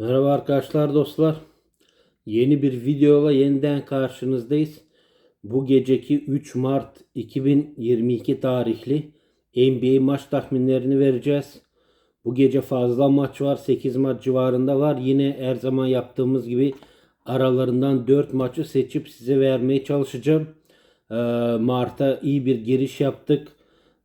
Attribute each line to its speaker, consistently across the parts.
Speaker 1: Merhaba arkadaşlar dostlar. Yeni bir videoyla yeniden karşınızdayız. Bu geceki 3 Mart 2022 tarihli NBA maç tahminlerini vereceğiz. Bu gece fazla maç var. 8 maç civarında var. Yine her zaman yaptığımız gibi aralarından 4 maçı seçip size vermeye çalışacağım. Ee, Mart'a iyi bir giriş yaptık.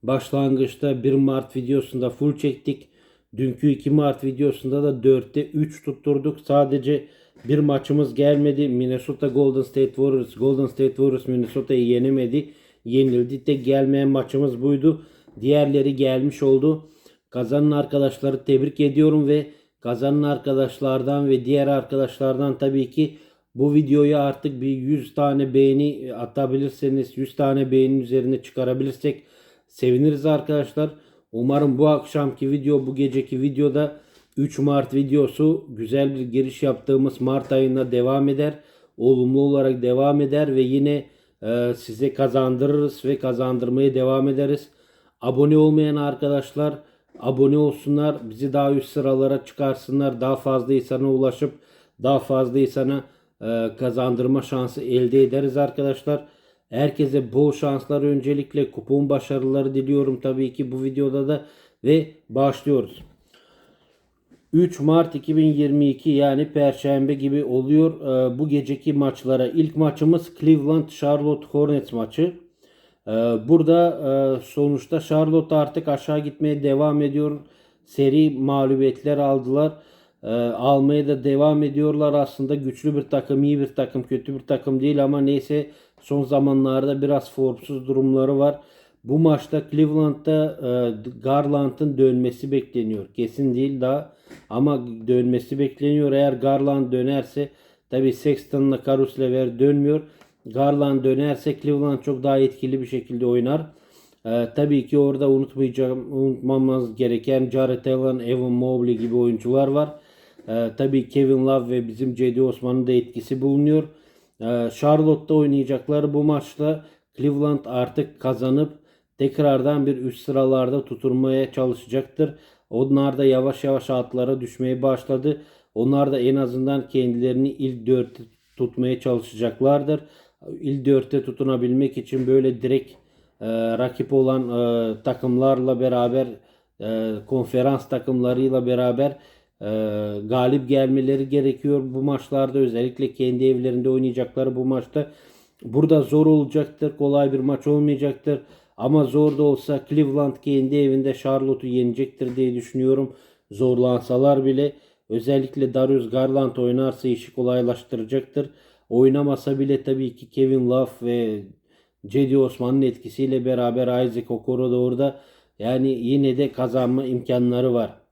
Speaker 1: Başlangıçta 1 Mart videosunda full çektik. Dünkü 2 Mart videosunda da 4'te 3 tutturduk. Sadece bir maçımız gelmedi. Minnesota Golden State Warriors. Golden State Warriors Minnesota'yı yenemedi. Yenildi. Tek gelmeyen maçımız buydu. Diğerleri gelmiş oldu. Kazanan arkadaşları tebrik ediyorum ve kazanan arkadaşlardan ve diğer arkadaşlardan tabii ki bu videoyu artık bir 100 tane beğeni atabilirseniz 100 tane beğenin üzerine çıkarabilirsek seviniriz arkadaşlar. Umarım bu akşamki video bu geceki videoda 3 Mart videosu güzel bir giriş yaptığımız Mart ayına devam eder. Olumlu olarak devam eder ve yine e, size kazandırırız ve kazandırmaya devam ederiz. Abone olmayan arkadaşlar abone olsunlar. Bizi daha üst sıralara çıkarsınlar. Daha fazla insana ulaşıp daha fazla insana e, kazandırma şansı elde ederiz arkadaşlar. Herkese bol şanslar öncelikle kupon başarıları diliyorum tabii ki bu videoda da ve başlıyoruz. 3 Mart 2022 yani Perşembe gibi oluyor e, bu geceki maçlara. İlk maçımız Cleveland Charlotte Hornets maçı. E, burada e, sonuçta Charlotte artık aşağı gitmeye devam ediyor. Seri mağlubiyetler aldılar. E, almaya da devam ediyorlar. Aslında güçlü bir takım, iyi bir takım, kötü bir takım değil ama neyse son zamanlarda biraz formsuz durumları var. Bu maçta Cleveland'da e, Garland'ın dönmesi bekleniyor. Kesin değil daha ama dönmesi bekleniyor. Eğer Garland dönerse tabi Sexton'la Caruso Lever dönmüyor. Garland dönerse Cleveland çok daha etkili bir şekilde oynar. Ee, tabii ki orada unutmayacağım, unutmamamız gereken Jared Allen, Evan Mobley gibi oyuncular var. Ee, tabii Kevin Love ve bizim Cedi Osman'ın da etkisi bulunuyor. Ee, Charlotte'da oynayacakları bu maçta Cleveland artık kazanıp tekrardan bir üst sıralarda tutunmaya çalışacaktır. Onlar da yavaş yavaş altlara düşmeye başladı. Onlar da en azından kendilerini ilk dörtte tutmaya çalışacaklardır. İlk dörtte tutunabilmek için böyle direkt e, rakip olan e, takımlarla beraber e, konferans takımlarıyla beraber e, galip gelmeleri gerekiyor bu maçlarda. Özellikle kendi evlerinde oynayacakları bu maçta. Burada zor olacaktır kolay bir maç olmayacaktır. Ama zor da olsa Cleveland kendi evinde Charlotte'u yenecektir diye düşünüyorum. Zorlansalar bile özellikle Darius Garland oynarsa işi kolaylaştıracaktır. Oynamasa bile tabii ki Kevin Love ve Cedi Osman'ın etkisiyle beraber Isaac Okoro da orada. Yani yine de kazanma imkanları var.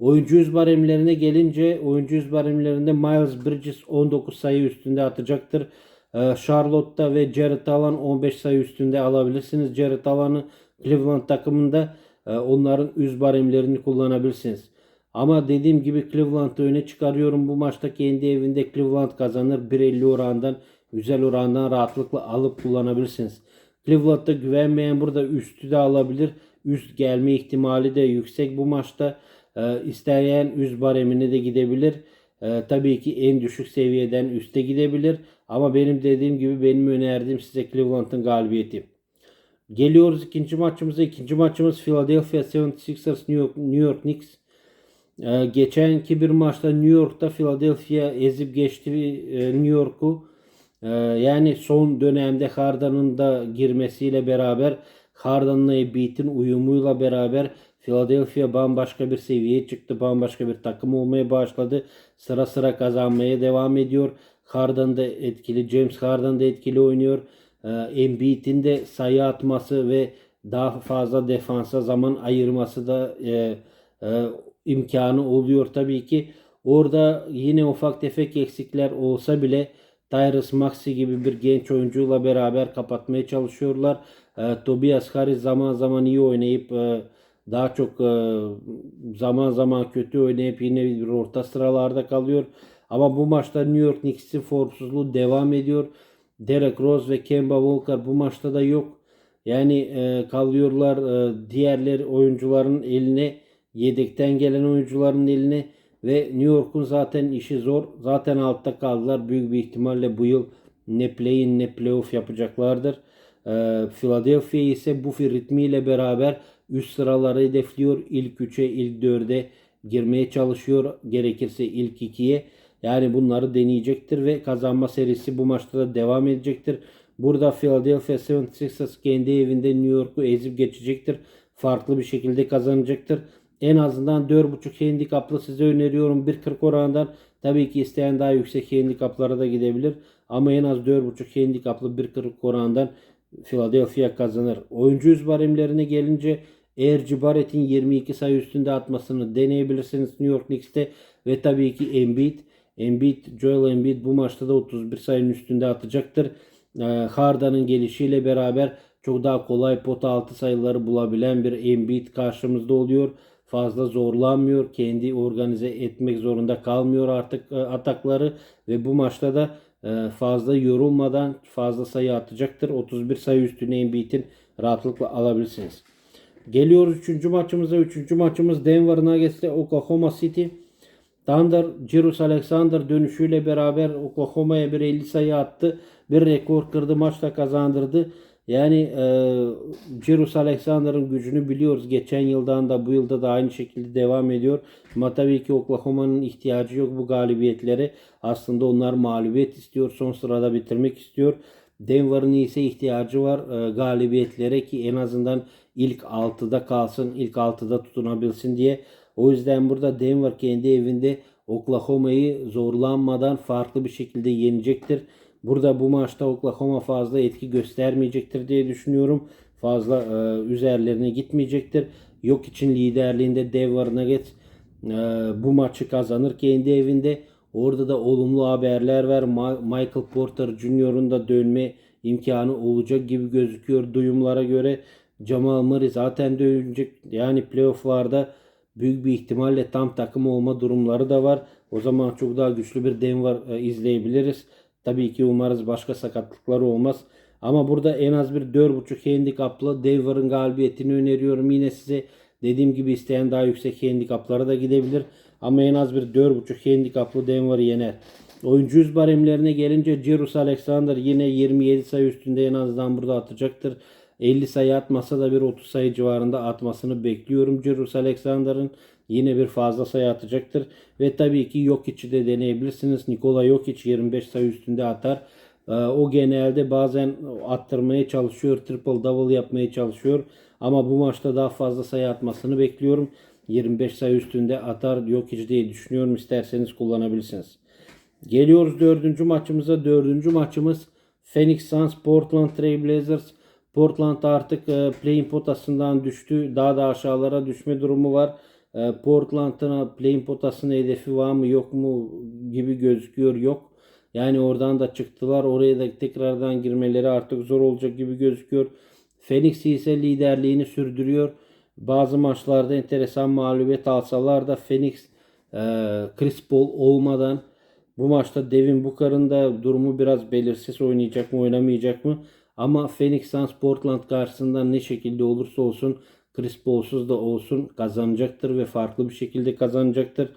Speaker 1: Oyuncu yüz baremlerine gelince oyuncu yüz baremlerinde Miles Bridges 19 sayı üstünde atacaktır. Ee, Charlotte'da ve Jared Allen 15 sayı üstünde alabilirsiniz. Jared Allen'ı Cleveland takımında e, onların yüz baremlerini kullanabilirsiniz. Ama dediğim gibi Cleveland'ı öne çıkarıyorum. Bu maçta kendi evinde Cleveland kazanır. 1.50 orandan güzel orandan rahatlıkla alıp kullanabilirsiniz. Cleveland'da güvenmeyen burada üstü de alabilir. Üst gelme ihtimali de yüksek bu maçta. E, isteyen üst baremine de gidebilir. E, tabii ki en düşük seviyeden üste gidebilir. Ama benim dediğim gibi benim önerdiğim size Cleveland'ın galibiyeti. Geliyoruz ikinci maçımıza. İkinci maçımız Philadelphia 76ers New York, New York Knicks. Ee, geçenki bir maçta New York'ta Philadelphia ezip geçti e, New York'u. Ee, yani son dönemde Harden'ın da girmesiyle beraber Harden'la Embiid'in uyumuyla beraber Philadelphia bambaşka bir seviyeye çıktı. Bambaşka bir takım olmaya başladı. Sıra sıra kazanmaya devam ediyor. Harden da etkili. James Harden da etkili oynuyor. Ee, Embiid'in de sayı atması ve daha fazla defansa zaman ayırması da e, e, imkanı oluyor tabii ki. Orada yine ufak tefek eksikler olsa bile Tyrese Maxey gibi bir genç oyuncuyla beraber kapatmaya çalışıyorlar. E, Tobias Harris zaman zaman iyi oynayıp e, daha çok e, zaman zaman kötü oynayıp yine bir orta sıralarda kalıyor. Ama bu maçta New York Knicks'in formsuzluğu devam ediyor. Derek Rose ve Kemba Walker bu maçta da yok. Yani e, kalıyorlar e, diğerleri oyuncuların eline yedekten gelen oyuncuların eline Ve New York'un zaten işi zor. Zaten altta kaldılar. Büyük bir ihtimalle bu yıl ne play-in ne playoff yapacaklardır. Ee, Philadelphia ise bu ritmiyle beraber üst sıraları hedefliyor. İlk 3'e, ilk 4'e girmeye çalışıyor. Gerekirse ilk 2'ye. Yani bunları deneyecektir ve kazanma serisi bu maçta da devam edecektir. Burada Philadelphia 76ers kendi evinde New York'u ezip geçecektir. Farklı bir şekilde kazanacaktır. En azından 4.5 handikaplı size öneriyorum. 1.40 oranından tabii ki isteyen daha yüksek handikaplara da gidebilir. Ama en az 4.5 handikaplı 1.40 oranından Philadelphia kazanır. Oyuncu yüz barimlerine gelince eğer Cibaret'in 22 sayı üstünde atmasını deneyebilirsiniz New York Knicks'te ve tabii ki Embiid. Embiid, Joel Embiid bu maçta da 31 sayının üstünde atacaktır. Ee, Harden'ın gelişiyle beraber çok daha kolay pota altı sayıları bulabilen bir Embiid karşımızda oluyor. Fazla zorlanmıyor. Kendi organize etmek zorunda kalmıyor artık e, atakları ve bu maçta da e, fazla yorulmadan fazla sayı atacaktır. 31 sayı üstüne Embiid'in rahatlıkla alabilirsiniz. Geliyoruz 3. maçımıza. 3. maçımız Denver Nuggets'te Oklahoma City. Thunder, Cirus Alexander dönüşüyle beraber Oklahoma'ya bir 50 sayı attı. Bir rekor kırdı. Maçta kazandırdı. Yani e, Cirus Alexander'ın gücünü biliyoruz. Geçen yıldan da bu yılda da aynı şekilde devam ediyor. Ama tabii ki Oklahoma'nın ihtiyacı yok bu galibiyetlere. Aslında onlar mağlubiyet istiyor. Son sırada bitirmek istiyor. Denver'ın ise ihtiyacı var e, galibiyetlere ki en azından ilk 6'da kalsın, ilk 6'da tutunabilsin diye. O yüzden burada Denver kendi evinde Oklahoma'yı zorlanmadan farklı bir şekilde yenecektir. Burada bu maçta Oklahoma fazla etki göstermeyecektir diye düşünüyorum. Fazla e, üzerlerine gitmeyecektir. Yok için liderliğinde Denver Nuggets e, bu maçı kazanır kendi evinde. Orada da olumlu haberler var. Michael Porter Jr.'ın da dönme imkanı olacak gibi gözüküyor duyumlara göre. Jamal Murray zaten dönecek. Yani playofflarda büyük bir ihtimalle tam takım olma durumları da var. O zaman çok daha güçlü bir Denver e, izleyebiliriz. Tabii ki umarız başka sakatlıkları olmaz. Ama burada en az bir 4.5 handikaplı Denver'ın galibiyetini öneriyorum. Yine size dediğim gibi isteyen daha yüksek handikaplara da gidebilir. Ama en az bir 4.5 handikaplı Denver yener. Oyuncu yüz baremlerine gelince Cirus Alexander yine 27 sayı üstünde en azından burada atacaktır. 50 sayı atmasa da bir 30 sayı civarında atmasını bekliyorum. Cirus Alexander'ın yine bir fazla sayı atacaktır. Ve tabii ki Jokic'i de deneyebilirsiniz. Nikola Jokic 25 sayı üstünde atar. Ee, O genelde bazen attırmaya çalışıyor. Triple double yapmaya çalışıyor. Ama bu maçta daha fazla sayı atmasını bekliyorum. 25 sayı üstünde atar Jokic diye düşünüyorum. İsterseniz kullanabilirsiniz. Geliyoruz dördüncü maçımıza. Dördüncü maçımız Phoenix Suns Portland Trail Blazers. Portland artık e, play-in potasından düştü. Daha da aşağılara düşme durumu var. E, Portland'ın play-in potasının hedefi var mı yok mu gibi gözüküyor. Yok. Yani oradan da çıktılar. Oraya da tekrardan girmeleri artık zor olacak gibi gözüküyor. Phoenix ise liderliğini sürdürüyor. Bazı maçlarda enteresan mağlubiyet alsalar da Phoenix e, Chris Paul olmadan bu maçta Devin Booker'ın da durumu biraz belirsiz oynayacak mı oynamayacak mı? Ama Phoenix Suns Portland karşısında ne şekilde olursa olsun Chris Paul'suz da olsun kazanacaktır ve farklı bir şekilde kazanacaktır.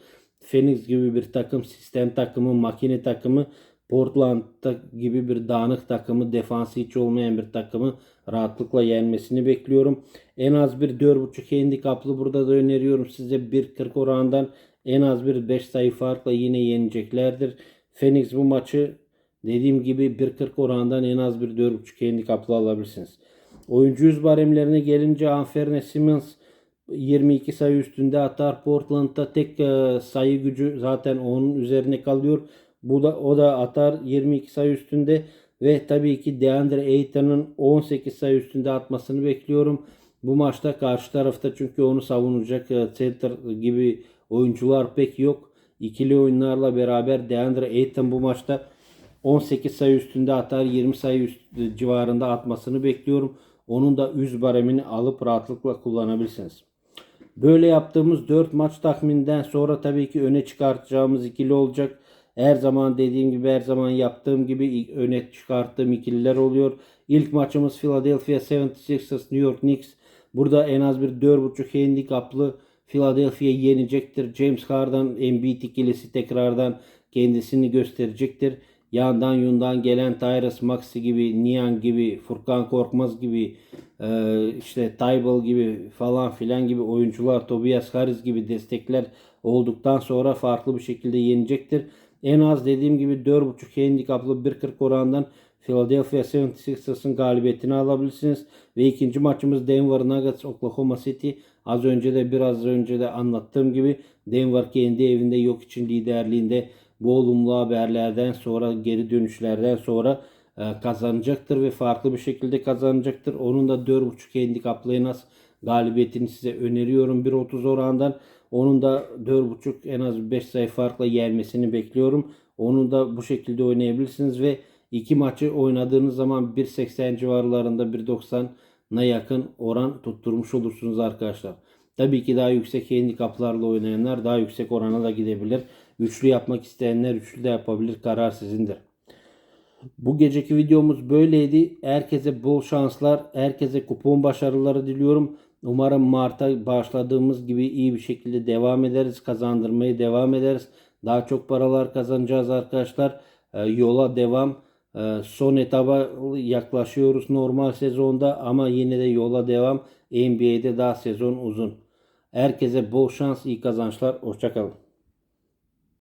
Speaker 1: Phoenix gibi bir takım, sistem takımı, makine takımı, Portland'da gibi bir dağınık takımı, defansı hiç olmayan bir takımı rahatlıkla yenmesini bekliyorum. En az bir 4.5 handikaplı burada da öneriyorum size 1.40 oranından en az bir 5 sayı farkla yine yeneceklerdir. Phoenix bu maçı dediğim gibi 1.40 oranından en az bir 4.5 handikaplı alabilirsiniz. Oyuncu yüz baremlerine gelince Anferne Simmons 22 sayı üstünde atar. Portland'da tek e, sayı gücü zaten onun üzerine kalıyor. Bu da o da atar 22 sayı üstünde ve tabii ki DeAndre Ayton'un 18 sayı üstünde atmasını bekliyorum. Bu maçta karşı tarafta çünkü onu savunacak e, center gibi oyuncular pek yok. İkili oyunlarla beraber DeAndre Ayton bu maçta 18 sayı üstünde atar 20 sayı üst, civarında atmasını bekliyorum. Onun da üz baremini alıp rahatlıkla kullanabilirsiniz. Böyle yaptığımız 4 maç tahmininden sonra tabii ki öne çıkartacağımız ikili olacak. Her zaman dediğim gibi her zaman yaptığım gibi öne çıkarttığım ikililer oluyor. İlk maçımız Philadelphia 76ers New York Knicks. Burada en az bir 4.5 handikaplı Philadelphia'yı yenecektir. James Harden Embiid ikilisi tekrardan kendisini gösterecektir. Yandan yundan gelen Tyrese Maxey gibi, Niang gibi, Furkan Korkmaz gibi, e, işte Tybal gibi falan filan gibi oyuncular, Tobias Harris gibi destekler olduktan sonra farklı bir şekilde yenecektir. En az dediğim gibi 4.5 handikaplı 1.40 orandan Philadelphia 76ers'ın galibiyetini alabilirsiniz. Ve ikinci maçımız Denver Nuggets Oklahoma City. Az önce de biraz önce de anlattığım gibi Denver kendi evinde yok için liderliğinde bu olumlu haberlerden sonra geri dönüşlerden sonra e, kazanacaktır ve farklı bir şekilde kazanacaktır. Onun da 4.5 handikaplı en az galibiyetini size öneriyorum 1.30 orandan. Onun da 4.5 en az 5 sayı farkla yenmesini bekliyorum. Onu da bu şekilde oynayabilirsiniz ve iki maçı oynadığınız zaman 1.80 civarlarında 1.90'na yakın oran tutturmuş olursunuz arkadaşlar. Tabii ki daha yüksek handikaplarla oynayanlar daha yüksek orana da gidebilir. Üçlü yapmak isteyenler üçlü de yapabilir. Karar sizindir. Bu geceki videomuz böyleydi. Herkese bol şanslar, herkese kupon başarıları diliyorum. Umarım Mart'a başladığımız gibi iyi bir şekilde devam ederiz. Kazandırmaya devam ederiz. Daha çok paralar kazanacağız arkadaşlar. Ee, yola devam. Ee, son etaba yaklaşıyoruz normal sezonda ama yine de yola devam. NBA'de daha sezon uzun. Herkese bol şans, iyi kazançlar. Hoşçakalın.